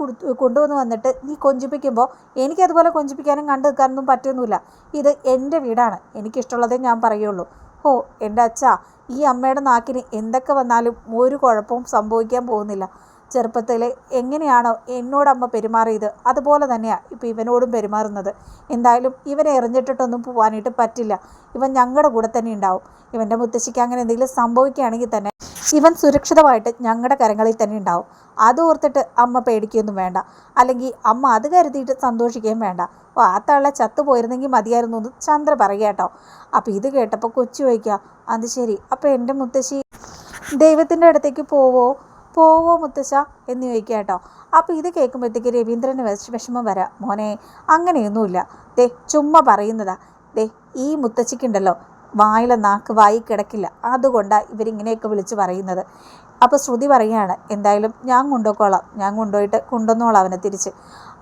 കൊണ്ടുവന്ന് വന്നിട്ട് നീ കൊഞ്ചിപ്പിക്കുമ്പോൾ എനിക്കതുപോലെ കൊഞ്ചിപ്പിക്കാനും കണ്ടു നിൽക്കാനൊന്നും പറ്റുന്നില്ല ഇത് എന്റെ വീടാണ്. എനിക്കിഷ്ടമുള്ളതേ ഞാൻ പറയുള്ളൂ. ഓ എന്റെ അച്ഛാ ഈ അമ്മയുടെ നാക്കിന് എന്തൊക്കെ വന്നാലും ഒരു കുഴപ്പവും സംഭവിക്കാൻ പോകുന്നില്ല. ചെറുപ്പത്തിൽ എങ്ങനെയാണോ എന്നോടമ്മ പെരുമാറിയത്. അതുപോലെ തന്നെയാണ് ഇപ്പോൾ ഇവനോടും പെരുമാറുന്നത്. എന്തായാലും ഇവനെ എറിഞ്ഞിട്ടിട്ടൊന്നും പോകാനായിട്ട് പറ്റില്ല. ഇവൻ ഞങ്ങളുടെ കൂടെ തന്നെ ഉണ്ടാവും. ഇവന്റെ മുത്തശ്ശിക്ക് അങ്ങനെ എന്തെങ്കിലും സംഭവിക്കുകയാണെങ്കിൽ തന്നെ ഇവൻ സുരക്ഷിതമായിട്ട് ഞങ്ങളുടെ കരങ്ങളിൽ തന്നെ ഉണ്ടാവും. അത് ഓർത്തിട്ട് അമ്മ പേടിക്കുകയൊന്നും വേണ്ട. അല്ലെങ്കിൽ അമ്മ അത് കരുതിയിട്ട് സന്തോഷിക്കുകയും വേണ്ട. ഓ ആ തള്ള ചത്തുപോയിരുന്നെങ്കിൽ മതിയായിരുന്നു എന്ന് ചന്ദ്ര പറയുക കേട്ടോ. അപ്പോൾ ഇത് കേട്ടപ്പോൾ കൊച്ചു ചോദിക്കുക അത് ശരി. അപ്പോൾ എന്റെ മുത്തശ്ശി ദൈവത്തിന്റെ അടുത്തേക്ക് പോവോ? പോവോ മുത്തശ്ശ? എന്ന് ചോദിക്കുക കേട്ടോ. അപ്പോൾ ഇത് കേൾക്കുമ്പോഴത്തേക്ക് രവീന്ദ്രന് വിഷ വിഷമം വരാം. മോനെ അങ്ങനെയൊന്നുമില്ല. ദേ ചുമ്മാ പറയുന്നതാ. ദേ ഈ മുത്തശ്ശിക്കുണ്ടല്ലോ. വായിലെ നാക്ക് വായി കിടക്കില്ല. അതുകൊണ്ടാണ് ഇവരിങ്ങനെയൊക്കെ വിളിച്ച് പറയുന്നത്. അപ്പോൾ ശ്രുതി പറയുകയാണ് എന്തായാലും ഞാൻ കൊണ്ടുപോയിക്കോളാം. ഞാൻ കൊണ്ടുപോയിട്ട് കൊണ്ടുവന്നോളാം അവനെ തിരിച്ച്.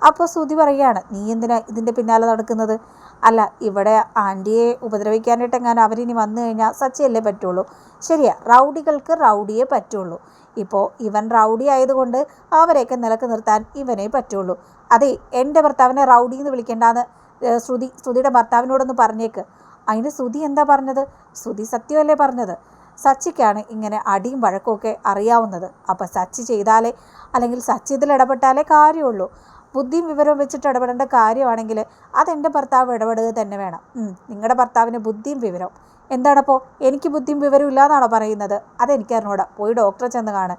അപ്പോൾ ശ്രുതി പറയുകയാണ് നീ എന്തിനാ ഇതിന്റെ പിന്നാലെ നടക്കുന്നത്? അല്ല ഇവിടെ ആന്റിയെ ഉപദ്രവിക്കാനായിട്ട് എങ്ങാനും അവരിനി വന്നു കഴിഞ്ഞാൽ സച്ചിയല്ലേ പറ്റുള്ളൂ. ശരിയാ റൗഡികൾക്ക് റൗഡിയെ പറ്റുള്ളൂ. ഇപ്പോൾ ഇവൻ റൗഡി ആയതുകൊണ്ട് അവരെയൊക്കെ നിലയ്ക്ക് നിർത്താൻ ഇവനെ പറ്റുള്ളൂ. അതെ എന്റെ ഭർത്താവിനെ റൗഡി എന്ന് വിളിക്കേണ്ടാന്ന് ശ്രുതി ശ്രുതിയുടെ ഭർത്താവിനോടൊന്ന് പറഞ്ഞേക്ക്. അതിന് ശ്രുതി എന്താ പറഞ്ഞത്? ശ്രുതി സത്യമല്ലേ പറഞ്ഞത്? സച്ചിക്കാണ് ഇങ്ങനെ അടിയും വഴക്കുമൊക്കെ അറിയാവുന്നത്. അപ്പം സച്ചി ചെയ്താലേ അല്ലെങ്കിൽ സച്ചി ഇതിൽ ഇടപെട്ടാലേ കാര്യമുള്ളൂ. ബുദ്ധിയും വിവരവും വെച്ചിട്ട് ഇടപെടേണ്ട കാര്യമാണെങ്കിൽ അതെന്റെ ഭർത്താവ് ഇടപെടുക തന്നെ വേണം. നിങ്ങളുടെ ഭർത്താവിന് ബുദ്ധിയും വിവരവും. എന്താണപ്പോൾ എനിക്ക് ബുദ്ധിയും വിവരവും ഇല്ലാന്നാണോ പറയുന്നത്? അതെനിക്കറിഞ്ഞൂടാ. പോയി ഡോക്ടറെ ചെന്ന് കാണ്.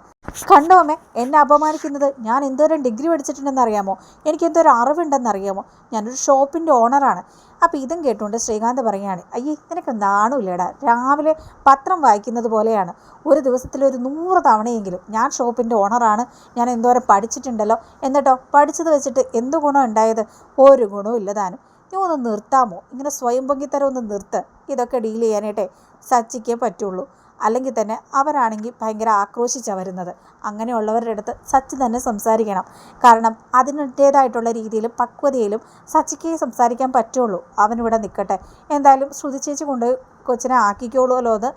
കണ്ടോ അമ്മേ എന്നെ അപമാനിക്കുന്നത് ഞാൻ എന്തോരം ഡിഗ്രി പഠിച്ചിട്ടുണ്ടെന്ന് അറിയാമോ? എനിക്ക് എന്തോരം അറിവുണ്ടെന്ന് അറിയാമോ? ഞാനൊരു ഷോപ്പിന്റെ ഓണറാണ് അപ്പോൾ ഇതും കേട്ടുകൊണ്ട് ശ്രീകാന്ത് പറയുകയാണ് അയ്യേ നിനക്ക് നാണുമില്ലേടാ രാവിലെ പത്രം വായിക്കുന്നത് പോലെയാണ്. ഒരു ദിവസത്തിൽ ഒരു നൂറ് തവണയെങ്കിലും ഞാൻ ഷോപ്പിന്റെ ഓണറാണ് ഞാൻ എന്തോരം പഠിച്ചിട്ടുണ്ടല്ലോ. എന്നിട്ടോ പഠിച്ചത് വെച്ചിട്ട് എന്ത് ഗുണം ഉണ്ടായത് ഒരു ഗുണവും ഇല്ലതാനും നീ ഒന്ന് നിർത്താമോ? ഇങ്ങനെ സ്വയം പൊങ്ങിത്തരം ഒന്ന് നിർത്ത്. ഇതൊക്കെ ഡീൽ ചെയ്യാനായിട്ടേ സച്ചിക്കേ പറ്റുള്ളൂ. അല്ലെങ്കിൽ തന്നെ അവരാണെങ്കിൽ ഭയങ്കര ആക്രോശിച്ചാണ് വരുന്നത്. അങ്ങനെയുള്ളവരുടെ അടുത്ത് സച്ചി തന്നെ സംസാരിക്കണം. കാരണം അതിന്റേതായിട്ടുള്ള രീതിയിലും പക്വതയിലും സച്ചിക്ക് സംസാരിക്കാൻ പറ്റുള്ളൂ. അവനിവിടെ നിൽക്കട്ടെ എന്തായാലും ശ്രുതി ചേച്ചി കൊണ്ട് കൊച്ചിനെ ആക്കിക്കോളുമല്ലോ എന്ന്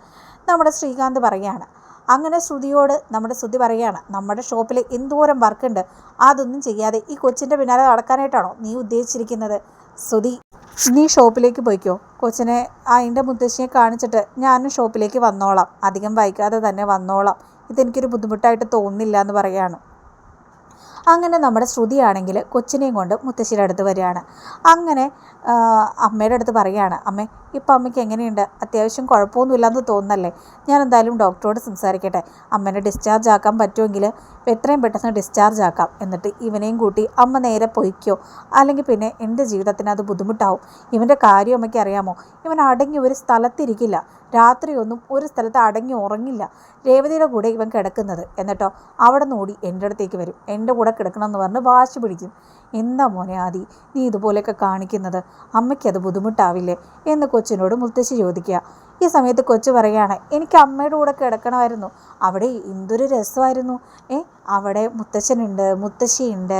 നമ്മുടെ ശ്രീകാന്ത് പറയുകയാണ്. അങ്ങനെ ശ്രുതിയോട് നമ്മുടെ ശ്രുതി പറയുകയാണ് നമ്മുടെ ഷോപ്പിൽ എന്തോരം വർക്കുണ്ട് അതൊന്നും ചെയ്യാതെ ഈ കൊച്ചിന്റെ പിന്നാലെ നടക്കാനായിട്ടാണോ നീ ഉദ്ദേശിച്ചിരിക്കുന്നത്? ശ്രുതി നീ ഷോപ്പിലേക്ക് പോയിക്കോ. കൊച്ചിനെ അതിന്റെ മുത്തശ്ശിയെ കാണിച്ചിട്ട് ഞാനും ഷോപ്പിലേക്ക് വന്നോളാം. അധികം വൈകാതെ തന്നെ വന്നോളാം. ഇതെനിക്കൊരു ബുദ്ധിമുട്ടായിട്ട് തോന്നുന്നില്ല എന്ന് പറയുകയാണ്. അങ്ങനെ നമ്മുടെ ശ്രുതിയാണെങ്കിൽ കൊച്ചിനെയും കൊണ്ട് മുത്തശ്ശിയുടെ അടുത്ത് വരികയാണ്. അങ്ങനെ അമ്മയുടെ അടുത്ത് പറയുകയാണ് അമ്മേ ഇപ്പം അമ്മയ്ക്ക് എങ്ങനെയുണ്ട്? അത്യാവശ്യം കുഴപ്പമൊന്നുമില്ലെന്ന് തോന്നുന്നല്ലേ? ഞാൻ എന്തായാലും ഡോക്ടറോട് സംസാരിക്കട്ടെ. അമ്മേനെ ഡിസ്ചാർജ് ആക്കാൻ പറ്റുമെങ്കിൽ എത്രയും പെട്ടെന്ന് ഡിസ്ചാർജ് ആക്കാം. എന്നിട്ട് ഇവനെയും കൂട്ടി അമ്മ നേരെ പൊയ്ക്കോ. അല്ലെങ്കിൽ പിന്നെ എന്റെ ജീവിതത്തിന് അത് ബുദ്ധിമുട്ടാവും. ഇവന്റെ കാര്യം അമ്മയ്ക്ക് അറിയാമോ? ഇവൻ അടങ്ങി ഒരു സ്ഥലത്തിരിക്കില്ല. രാത്രിയൊന്നും ഒരു സ്ഥലത്ത് അടങ്ങി ഉറങ്ങില്ല. രേവതിയുടെ കൂടെ ഇവൻ കിടക്കുന്നത്. എന്നിട്ടോ അവിടെ നിന്ന് ഓടി എന്റെ അടുത്തേക്ക് വരും. എന്റെ കൂടെ കിടക്കണമെന്ന് പറഞ്ഞ് വാശി പിടിക്കും. എന്താ മോനെ ആദി നീ ഇതുപോലെയൊക്കെ കാണിക്കുന്നത്? അമ്മയ്ക്കത് ബുദ്ധിമുട്ടാവില്ലേ? എന്ന് കൊച്ചിനോട് മുത്തശ്ശി ചോദിക്കുക. ഈ സമയത്ത് കൊച്ചു പറയുകയാണ് എനിക്ക് അമ്മയുടെ കൂടെ കിടക്കണമായിരുന്നു. അവിടെ എന്തൊരു രസമായിരുന്നു. ഏ അവിടെ മുത്തച്ഛനുണ്ട് മുത്തശ്ശിയുണ്ട്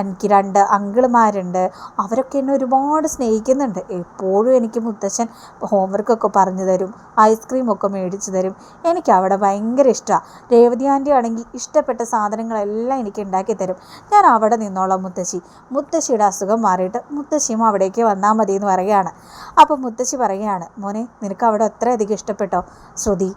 എനിക്ക് രണ്ട് അങ്കിളുമാരുണ്ട്. അവരൊക്കെ എന്നെ ഒരുപാട് സ്നേഹിക്കുന്നുണ്ട്. എപ്പോഴും എനിക്ക് മുത്തച്ഛൻ ഹോംവർക്കൊക്കെ പറഞ്ഞു തരും ഐസ്ക്രീമൊക്കെ മേടിച്ചു തരും. എനിക്ക് അവിടെ ഭയങ്കര ഇഷ്ടമാണ് രേവതി ആന്റി ആണെങ്കിൽ ഇഷ്ടപ്പെട്ട സാധനങ്ങളെല്ലാം എനിക്ക് ഉണ്ടാക്കി തരും. ഞാൻ അവിടെ നിന്നോളാം മുത്തശ്ശി. മുത്തശ്ശിയുടെ അസുഖം മാറിയിട്ട് മുത്തശ്ശിയും അവിടേക്ക് വന്നാൽ മതി എന്ന് പറയുകയാണ്. അപ്പോൾ മുത്തശ്ശി പറയുകയാണ് മോനെ നിനക്ക് അവിടെ അത്രയധികം ഇഷ്ടപ്പെട്ടോ? ശ്രുതി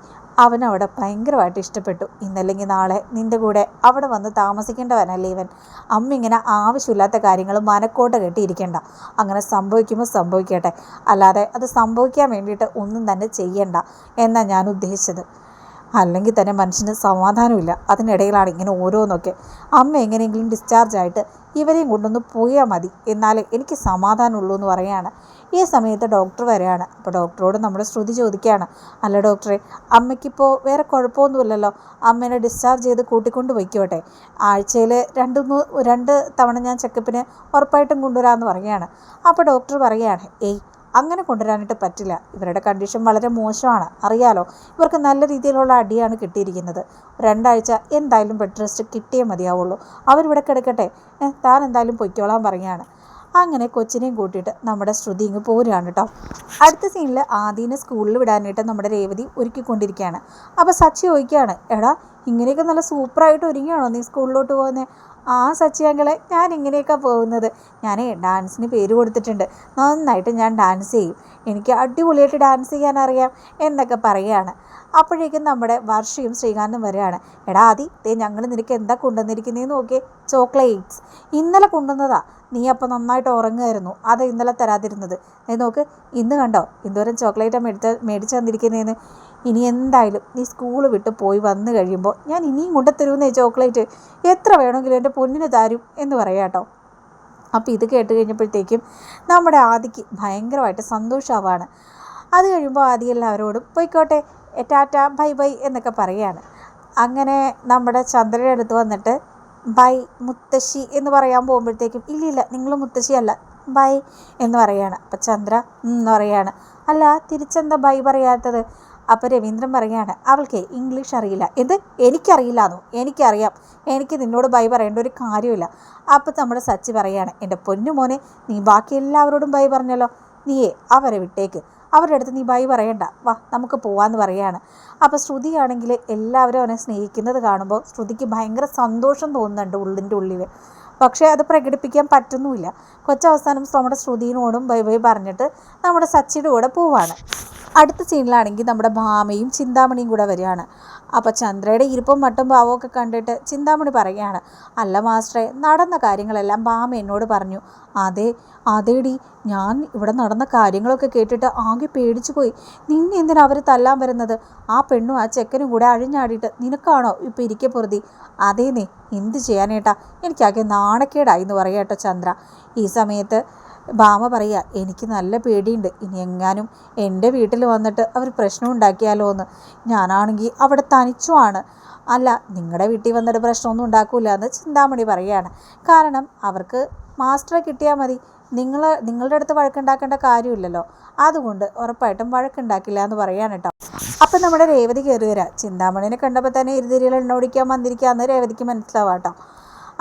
അവനവിടെ ഭയങ്കരമായിട്ട് ഇഷ്ടപ്പെട്ടു. ഇന്നല്ലെങ്കിൽ നാളെ നിന്റെ കൂടെ അവിടെ വന്ന് താമസിക്കേണ്ടവനല്ലേ ഇവൻ? അമ്മ ഇങ്ങനെ ആവശ്യമില്ലാത്ത കാര്യങ്ങൾ മനക്കോട്ട കെട്ടിയിരിക്കേണ്ട. അങ്ങനെ സംഭവിക്കുമ്പോൾ സംഭവിക്കട്ടെ. അല്ലാതെ അത് സംഭവിക്കാൻ വേണ്ടിയിട്ട് ഒന്നും തന്നെ ചെയ്യണ്ട എന്നാണ് ഞാൻ ഉദ്ദേശിച്ചത്. അല്ലെങ്കിൽ തന്നെ മനുഷ്യന് സമാധാനമില്ല. അതിനിടയിലാണ് ഇങ്ങനെ ഓരോന്നൊക്കെ. അമ്മ എങ്ങനെയെങ്കിലും ഡിസ്ചാർജ് ആയിട്ട് ഇവരെയും കൊണ്ടൊന്ന് പോയാൽ മതി. എന്നാലേ എനിക്ക് സമാധാനമുള്ളൂ എന്ന് പറയുകയാണ്. ഈ സമയത്ത് ഡോക്ടർ വരെയാണ് അപ്പോൾ ഡോക്ടറോട് നമ്മുടെ ശ്രുതി ചോദിക്കുകയാണ്. അല്ല ഡോക്ടറെ അമ്മയ്ക്കിപ്പോൾ വേറെ കുഴപ്പമൊന്നുമില്ലല്ലോ. അമ്മേനെ ഡിസ്ചാർജ് ചെയ്ത് കൂട്ടിക്കൊണ്ട് പോയിക്കോട്ടെ. ആഴ്ചയിൽ രണ്ട് രണ്ട് തവണ ഞാൻ ചെക്കപ്പിന് ഉറപ്പായിട്ടും കൊണ്ടുവരാമെന്ന് പറയുകയാണ്. അപ്പോൾ ഡോക്ടർ പറയുകയാണ് ഏയ് അങ്ങനെ കൊണ്ടുവരാനായിട്ട് പറ്റില്ല. ഇവരുടെ കണ്ടീഷൻ വളരെ മോശമാണ്. അറിയാലോ ഇവർക്ക് നല്ല രീതിയിലുള്ള അടിയാണ് കിട്ടിയിരിക്കുന്നത്. രണ്ടാഴ്ച എന്തായാലും ബെഡ് റെസ്റ്റ് കിട്ടിയേ മതിയാവുള്ളൂ. അവരിവിടെ കിടക്കട്ടെ. താൻ എന്തായാലും പൊയ്ക്കോളാൻ പറയുകയാണ്. അങ്ങനെ കൊച്ചിനെയും കൂട്ടിയിട്ട് നമ്മുടെ ശ്രുതി ഇങ്ങ് പോരുകയാണ് കേട്ടോ. അടുത്ത സീനിൽ ആദ്യനെ സ്കൂളിൽ വിടാനായിട്ട് നമ്മുടെ രേവതി ഒരുക്കിക്കൊണ്ടിരിക്കുകയാണ്. അപ്പോൾ സച്ചി ചോദിക്കുകയാണ് എടാ ഇങ്ങനെയൊക്കെ നല്ല സൂപ്പറായിട്ട് ഒരുങ്ങിയാണോ നീ സ്കൂളിലോട്ട് പോകുന്നത് ആ സച്ചിയാങ്കളെ ഞാൻ ഇങ്ങനെയൊക്കെ പോകുന്നത്. ഞാൻ ഡാൻസിന് പേര് കൊടുത്തിട്ടുണ്ട്. നന്നായിട്ട് ഞാൻ ഡാൻസ് ചെയ്യും. എനിക്ക് അടിപൊളിയായിട്ട് ഡാൻസ് ചെയ്യാൻ അറിയാം എന്നൊക്കെ പറയുകയാണ് അപ്പോഴേക്കും നമ്മുടെ വർഷയും ശ്രീകാന്തും വരികയാണ്. എടാ ആദി ദേ ഞങ്ങൾ നിനക്ക് എന്താ കൊണ്ടുവന്നിരിക്കുന്നതെന്ന് നോക്കിയേ. ചോക്ലേറ്റ്സ്. ഇന്നലെ കൊണ്ടുവന്നതാ. നീ അപ്പം നന്നായിട്ട് ഉറങ്ങുമായിരുന്നു. അത് ഇന്നലെ തരാതിരുന്നത്. നോക്ക് ഇന്ന് കണ്ടോ? എന്തോരം ചോക്ലേറ്റാണ് മേടിച്ച മേടിച്ചു തന്നിരിക്കുന്നതെന്ന് ഇനി എന്തായാലും നീ സ്കൂൾ വിട്ട് പോയി വന്നു കഴിയുമ്പോൾ ഞാൻ ഇനിയും കൊണ്ടുത്തരുമെന്നേ ചോക്ലേറ്റ്. എത്ര വേണമെങ്കിലും എന്റെ പൊന്നിന് തരും എന്ന് പറയാട്ടോ അപ്പോൾ ഇത് കേട്ട് കഴിഞ്ഞപ്പോഴത്തേക്കും നമ്മുടെ ആദിക്ക് ഭയങ്കരമായിട്ട് സന്തോഷമാവാണ് അത് കഴിയുമ്പോൾ ആദ്യം എല്ലാവരോടും പോയിക്കോട്ടെ ടാറ്റ ബൈ ബൈ എന്നൊക്കെ പറയുകയാണ്. അങ്ങനെ നമ്മുടെ ചന്ദ്രയുടെ അടുത്ത് വന്നിട്ട് ബൈ മുത്തശ്ശി എന്ന് പറയാൻ പോകുമ്പോഴത്തേക്കും ഇല്ലില്ല നിങ്ങൾ മുത്തശ്ശിയല്ല ബൈ എന്ന് പറയാണ് അപ്പം ചന്ദ്ര എന്ന് പറയാണ് അല്ല തിരിച്ചെന്താ ബൈ പറയാത്തത്? അപ്പോൾ രവീന്ദ്രൻ പറയുകയാണ് അവൾക്ക് ഇംഗ്ലീഷ് അറിയില്ല. എന്ത്? എനിക്കറിയില്ല എന്നു എനിക്കറിയാം. എനിക്ക് നിന്നോട് ബൈ പറയേണ്ട ഒരു കാര്യമില്ല അപ്പോൾ നമ്മുടെ സച്ചി പറയുകയാണ് എന്റെ പൊന്നു മോനെ നീ ബാക്കി എല്ലാവരോടും ബൈ പറഞ്ഞല്ലോ. നീയേ അവരെ വിട്ടേക്ക്. അവരുടെ അടുത്ത് നീ ബൈ പറയണ്ട. വാ നമുക്ക് പോവാന്ന് പറയാണ് അപ്പോൾ ശ്രുതിയാണെങ്കിൽ എല്ലാവരും അവനെ സ്നേഹിക്കുന്നത് കാണുമ്പോൾ ശ്രുതിക്ക് ഭയങ്കര സന്തോഷം തോന്നുന്നുണ്ട് ഉള്ളിന്റെ ഉള്ളിൽ പക്ഷേ അത് പ്രകടിപ്പിക്കാൻ പറ്റുന്നുമില്ല. കൊച്ചവസാനം നമ്മുടെ ശ്രുതിനോടും ബൈ ബൈ പറഞ്ഞിട്ട് നമ്മുടെ സച്ചിയുടെ കൂടെ പോവാണ്. അടുത്ത സീനിലാണെങ്കിൽ നമ്മുടെ ഭാമയും ചിന്താമണിയും കൂടെ വരികയാണ്. അപ്പോൾ ചന്ദ്രയുടെ ഇരിപ്പും മട്ടും ഭാവമൊക്കെ കണ്ടിട്ട് ചിന്താമണി പറയുകയാണ് അല്ല മാസ്റ്ററെ നടന്ന കാര്യങ്ങളെല്ലാം ഭാമ എന്നോട് പറഞ്ഞു. അതെ അതേടി ഞാൻ ഇവിടെ നടന്ന കാര്യങ്ങളൊക്കെ കേട്ടിട്ട് ആകെ പേടിച്ചു പോയി. നിന്നെ എന്തിനാ അവർ തല്ലാൻ വരുന്നത്? ആ പെണ്ണും ആ ചെക്കനും കൂടെ അഴിഞ്ഞാടിയിട്ട് നിനക്കാണോ ഇപ്പം ഇരിക്കെ പൊറുതി? അതേന്നേ എന്ത് ചെയ്യാനേട്ടാ? എനിക്കാകെ നാണക്കേടായി എന്ന് പറയാട്ടോ ചന്ദ്ര. ഈ സമയത്ത് ഭാമ പറയുക എനിക്ക് നല്ല പേടിയുണ്ട്. ഇനി എങ്ങാനും എന്റെ വീട്ടിൽ വന്നിട്ട് അവർ പ്രശ്നം ഉണ്ടാക്കിയാലോ എന്ന്. ഞാനാണെങ്കിൽ അവിടെ തനിച്ചുമാണ് അല്ല നിങ്ങളുടെ വീട്ടിൽ വന്നിട്ട് പ്രശ്നമൊന്നും ഉണ്ടാക്കില്ല എന്ന് ചിന്താമണി പറയുകയാണ്. കാരണം അവർക്ക് മാസ്റ്ററെ കിട്ടിയാൽ മതി. നിങ്ങൾ നിങ്ങളുടെ അടുത്ത് വഴക്കുണ്ടാക്കേണ്ട കാര്യമില്ലല്ലോ. അതുകൊണ്ട് ഉറപ്പായിട്ടും വഴക്കുണ്ടാക്കില്ല എന്ന് പറയാണ് കേട്ടോ. അപ്പം നമ്മുടെ രേവതി കയറി വരാം. ചിന്താമണിനെ കണ്ടപ്പോൾ തന്നെ ഇരുതിരിയിൽ എണ്ണോടിക്കാൻ ഓടിക്കാൻ വന്നിരിക്കാമെന്ന് രേവതിക്ക് മനസ്സിലാവാം കേട്ടോ.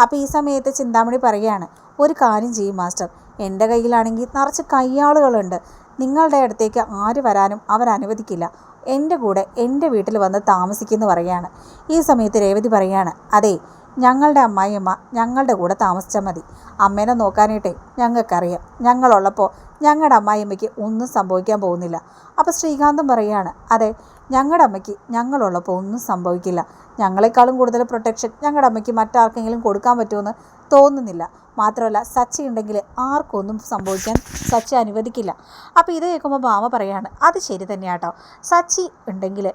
അപ്പോൾ ഈ സമയത്ത് ചിന്താമണി പറയുകയാണ് ഒരു കാര്യം ചെയ്യും മാസ്റ്റർ. എന്റെ കയ്യിലാണെങ്കിൽ നിറച്ച് കയ്യാളുകളുണ്ട്. നിങ്ങളുടെ അടുത്തേക്ക് ആര് വരാനും അവർ അനുവദിക്കില്ല. എന്റെ കൂടെ എന്റെ വീട്ടിൽ വന്ന് താമസിക്കുമെന്ന് പറയുകയാണ് ഈ സമയത്ത് രേവതി പറയുകയാണ് അതെ ഞങ്ങളുടെ അമ്മായിയമ്മ ഞങ്ങളുടെ കൂടെ താമസിച്ചാൽ മതി. അമ്മേനെ നോക്കാനായിട്ടേ ഞങ്ങൾക്കറിയാം. ഞങ്ങളുള്ളപ്പോൾ ഞങ്ങളുടെ അമ്മായിയമ്മയ്ക്ക് ഒന്നും സംഭവിക്കാൻ പോകുന്നില്ല. അപ്പോൾ ശ്രീകാന്തം പറയുകയാണ് അതെ ഞങ്ങളുടെ അമ്മയ്ക്ക് ഞങ്ങളുള്ളപ്പോൾ ഒന്നും സംഭവിക്കില്ല. ഞങ്ങളെക്കാളും കൂടുതൽ പ്രൊട്ടക്ഷൻ ഞങ്ങളുടെ അമ്മയ്ക്ക് മറ്റാർക്കെങ്കിലും കൊടുക്കാൻ പറ്റുമെന്ന് തോന്നുന്നില്ല. മാത്രമല്ല സച്ചി ഉണ്ടെങ്കിൽ ആർക്കും ഒന്നും സംഭവിക്കാൻ സച്ചി അനുവദിക്കില്ല. അപ്പോൾ ഇത് കേൾക്കുമ്പോൾ ഭാമ പറയാണ് അത് ശരി തന്നെയാട്ടോ. സച്ചി ഉണ്ടെങ്കിൽ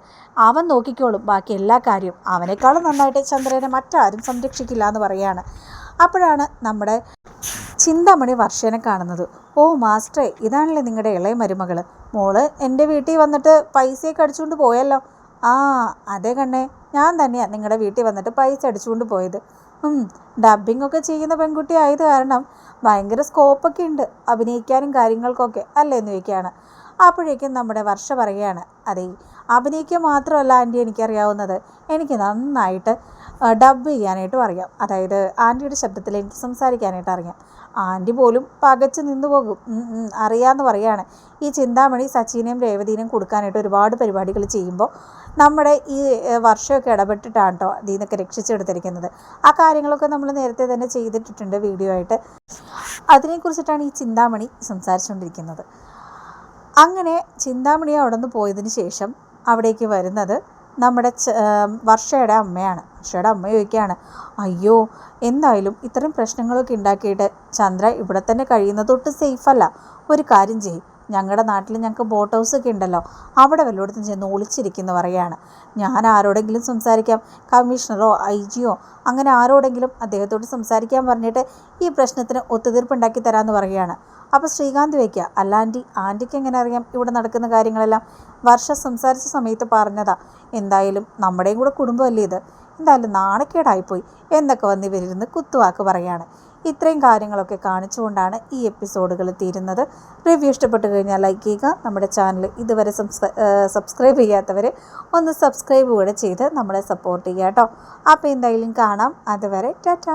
അവൻ നോക്കിക്കോളും. ബാക്കി എല്ലാ കാര്യവും അവനേക്കാളും നന്നായിട്ട് ചന്ദ്രനെ മറ്റാരും സംരക്ഷിക്കില്ല എന്ന് പറയാണ് അപ്പോഴാണ് നമ്മുടെ ചിന്താമണി വർഷേനെ കാണുന്നത്. ഓ മാസ്റ്ററെ ഇതാണല്ലേ നിങ്ങളുടെ ഇളയ മരുമകൾ മോൾ എന്റെ വീട്ടിൽ വന്നിട്ട് പൈസയൊക്കെ അടിച്ചുകൊണ്ട് പോയല്ലോ. ആ അതേ കണ്ണേ. ഞാൻ തന്നെയാണ് നിങ്ങളുടെ വീട്ടിൽ വന്നിട്ട് പൈസ അടിച്ചുകൊണ്ട് പോയത്. ഡബ്ബിംഗ് ഒക്കെ ചെയ്യുന്ന പെൺകുട്ടി ആയത് കാരണം ഭയങ്കര സ്കോപ്പൊക്കെ ഉണ്ട്. അഭിനയിക്കാനും കാര്യങ്ങൾക്കൊക്കെ അല്ലേ എന്ന് ചോദിക്കുകയാണ്. അപ്പോഴേക്കും നമ്മുടെ വർഷ പറയുകയാണ് അതെ അഭിനയിക്കുക മാത്രമല്ല ആന്റി എനിക്കറിയാവുന്നത്. എനിക്ക് നന്നായിട്ട് ഡബ് ചെയ്യാനായിട്ടും അറിയാം. അതായത് ആന്റിയുടെ ശബ്ദത്തിൽ എനിക്ക് സംസാരിക്കാനായിട്ട് അറിയാം. ആന്റി പോലും പകച്ച് നിന്നു പോകും. അറിയാമെന്ന് പറയാണ് ഈ ചിന്താമണി സച്ചിനെയും രേവതിനെയും കൊടുക്കാനായിട്ട് ഒരുപാട് പരിപാടികൾ ചെയ്യുമ്പോൾ നമ്മുടെ ഈ വർഷമൊക്കെ ഇടപെട്ടിട്ടാണ് കേട്ടോ അതിൽ നിന്നൊക്കെ രക്ഷിച്ചെടുത്തിരിക്കുന്നത്. ആ കാര്യങ്ങളൊക്കെ നമ്മൾ നേരത്തെ തന്നെ ചെയ്തിട്ടിട്ടുണ്ട് വീഡിയോ ആയിട്ട് അതിനെക്കുറിച്ചിട്ടാണ് ഈ ചിന്താമണി സംസാരിച്ചുകൊണ്ടിരിക്കുന്നത് അങ്ങനെ ചിന്താമണി അവിടെ നിന്ന് പോയതിന് ശേഷം അവിടേക്ക് വരുന്നത് നമ്മുടെ വർഷയുടെ അമ്മയാണ്. വർഷയുടെ അമ്മ ചോദിക്കുകയാണ് അയ്യോ എന്തായാലും ഇത്രയും പ്രശ്നങ്ങളൊക്കെ ഉണ്ടാക്കിയിട്ട് ചന്ദ്ര ഇവിടെ തന്നെ കഴിയുന്നത് തൊട്ട് സേഫല്ല ഒരു കാര്യം ചെയ്യും. ഞങ്ങളുടെ നാട്ടിൽ ഞങ്ങൾക്ക് ബോട്ട് ഹൗസ് ഒക്കെ ഉണ്ടല്ലോ അവിടെ വല്ലയിടത്തും ചെന്ന് ഒളിച്ചിരിക്കുന്നു പറയുകയാണ് ഞാൻ ആരോടെങ്കിലും സംസാരിക്കാം കമ്മീഷണറോ ഐ ജിയോ അങ്ങനെ ആരോടെങ്കിലും അദ്ദേഹത്തോട് സംസാരിക്കാൻ പറഞ്ഞിട്ട് ഈ പ്രശ്നത്തിന് ഒത്തുതീർപ്പുണ്ടാക്കി തരാമെന്ന് പറയുകയാണ് അപ്പോൾ ശ്രീകാന്ത് വയ്ക്കുക അല്ല ആന്റി ആന്റിക്ക് എങ്ങനെ അറിയാം ഇവിടെ നടക്കുന്ന കാര്യങ്ങളെല്ലാം? വർഷം സംസാരിച്ച സമയത്ത് പറഞ്ഞതാ എന്തായാലും നമ്മുടെയും കൂടെ കുടുംബമല്ലേ ഇത്? എന്തായാലും നാണക്കേടായിപ്പോയി. എന്നൊക്കെ വന്ന് ഇവരിരുന്ന് കുത്തുവാക്ക് പറയാണ്. ഇത്രയും കാര്യങ്ങളൊക്കെ കാണിച്ചുകൊണ്ടാണ് ഈ എപ്പിസോഡുകൾ തീരുന്നത്. റിവ്യൂ ഇഷ്ടപ്പെട്ട് കഴിഞ്ഞാൽ ലൈക്ക് ചെയ്യുക. നമ്മുടെ ചാനൽ ഇതുവരെ സബ്സ്ക്രൈബ് ചെയ്യാത്തവർ ഒന്ന് സബ്സ്ക്രൈബ് കൂടെ ചെയ്ത് നമ്മളെ സപ്പോർട്ട് ചെയ്യുക കേട്ടോ. അപ്പോൾ എന്തായാലും കാണാം. അതുവരെ ടാറ്റ.